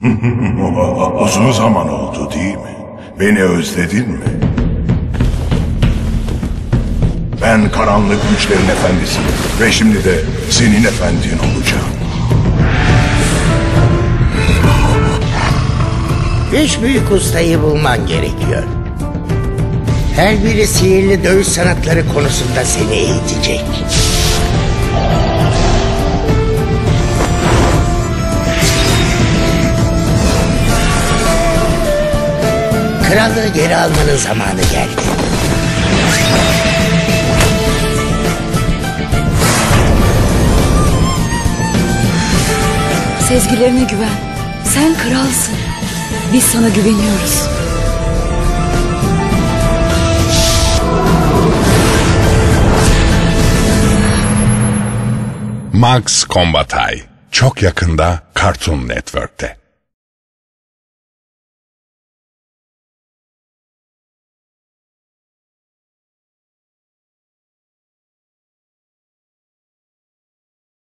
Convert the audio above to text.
Uzun zaman oldu değil mi? Beni özledin mi? Ben karanlık güçlerin efendisiyim ve şimdi de senin efendin olacağım. Üç büyük ustayı bulman gerekiyor. Her biri sihirli dövüş sanatları konusunda seni eğitecek. Krallığı geri almanın zamanı geldi. Sezgilerine güven. Sen kralsın. Biz sana güveniyoruz. Max Combatay. Çok yakında Cartoon Network'te.